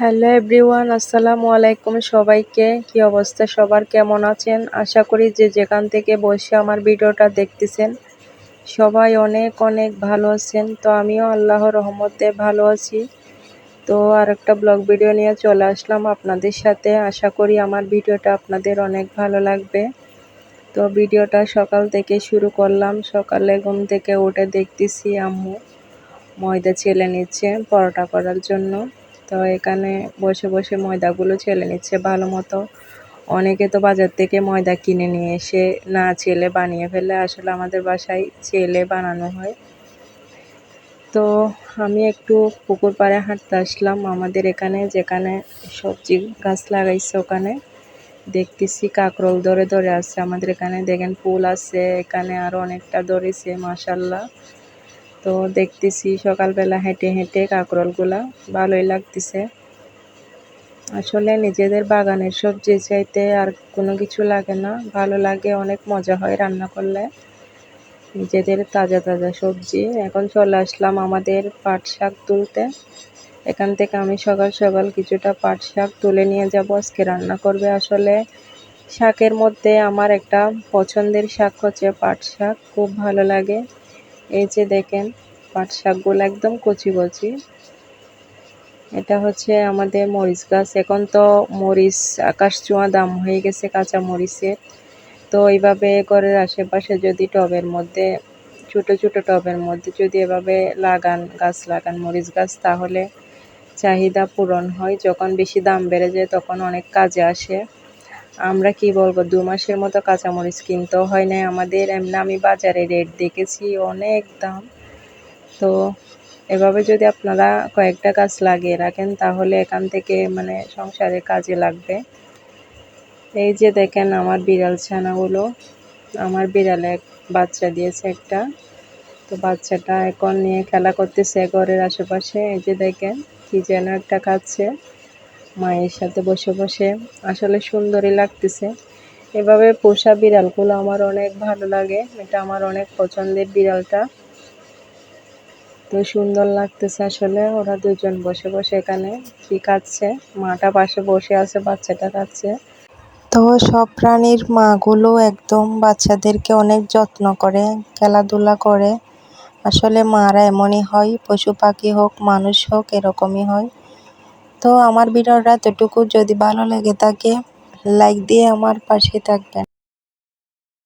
Hello everyone, আসসালামু আলাইকুম সবাইকে। কি অবস্থা? সবার কেমন আছেন? আশা করি যে যেখান থেকে বসে আমার ভিডিওটা দেখতেছেন, সবাই অনেক অনেক ভালো আছেন। তো আমিও আল্লাহর রহমতে ভালো আছি। তো আর একটা ব্লগ ভিডিও নিয়ে চলে আসলাম আপনাদের সাথে। আশা করি আমার ভিডিওটা আপনাদের অনেক ভালো লাগবে। তো ভিডিওটা সকাল থেকে শুরু করলাম। সকালে ঘুম থেকে উঠে দেখতেছি আম্মু ময়দা ছেলে নিচ্ছে পরোটা করার জন্য। তো এখানে বসে বসে ময়দাগুলো ছেলে নিচ্ছে ভালো মতো। অনেকে তো বাজার থেকে ময়দা কিনে নিয়ে এসে না ছেলে বানিয়ে ফেলে, আসলে আমাদের বাসায় ছেলে বানানো হয়। তো আমি একটু পুকুর পাড়ে হাঁটতে আসলাম। আমাদের এখানে যেখানে সবজি গাছ লাগাইছে ওখানে, দেখতেছি কাকরোল ধরে ধরে আছে। আমাদের এখানে দেখেন ফুল আছে, এখানে আরও অনেকটা ধরেছে মাসাল্লাহ তো দেখতেছি সকালবেলা হেঁটে হেঁটে কাঁকরোলগুলা ভালোই লাগতেছে। আসলে নিজেদের বাগানের সবজি চাইতে আর কোনো কিছু লাগে না, ভালো লাগে, অনেক মজা হয় রান্না করলে। নিজেদের তাজা তাজা সবজি। এখন চলে আসলাম আমাদের পাট শাক তুলতে। এখান থেকে আমি সকাল সকাল কিছুটা পাট শাক তুলে নিয়ে যাব। আজকে রান্না করবে আসলে শাকের মধ্যে আমার একটা পছন্দের শাক হচ্ছে পাট শাক। খুব ভালো লাগে। এই যে দেখেন, পাট শাকগুলো একদম কচি কচি এটা হচ্ছে আমাদের মরিচ গাছ। এখন তো মরিচ, আকাশ চুয়া দাম হয়ে গেছে কাঁচা মরিচের তো এইভাবে ঘরের আশেপাশে যদি টবের মধ্যে, ছোট ছোট টবের মধ্যে যদি এভাবে লাগান, গাছ লাগান, মরিচ গাছ, তাহলে চাহিদা পূরণ হয়। যখন বেশি দাম বেড়ে যায়, তখন অনেক কাজে আসে। আমরা কি বলব, দু মাসের মতো কাঁচামরিচ কিনতেও হয় না আমাদের। এমনি আমি বাজারে রেট দেখেছি, অনেক দাম। তো এভাবে যদি আপনারা কয়েকটা গাছ লাগিয়ে রাখেন, তাহলে এখান থেকে মানে সংসারে কাজে লাগবে। এই যে দেখেন আমার বিড়াল ছানাগুলো, আমার বিড়ালে এক বাচ্চা দিয়েছে একটা। তো বাচ্চাটা এখন নিয়ে খেলা করতেছে ঘরের আশেপাশে। এই যে দেখেন কি যেন একটা খাচ্ছে। মায়ের সাথে বসে বসে আসলে সুন্দরই লাগতেছে। এভাবে পোষা বিড়ালগুলো আমার অনেক ভালো লাগে। এটা আমার অনেক পছন্দের বিড়ালটা। তো সুন্দর লাগতেছে আসলে ওরা দুজন বসে বসে এখানে কি খাচ্ছে। মাটা পাশে বসে আছে, বাচ্চাটা খাচ্ছে। তো সব প্রাণীর মাগুলো একদম বাচ্চাদেরকে অনেক যত্ন করে, খেলাধুলা করে। আসলে মারা এমনই হয়, পশু পাখি হোক, মানুষ হোক, এরকমই হয়। তো আমার ভিডিওটা এতটুকু। যদি ভালো লেগে থাকে লাইক দিয়ে আমার পাশে থাকবেন।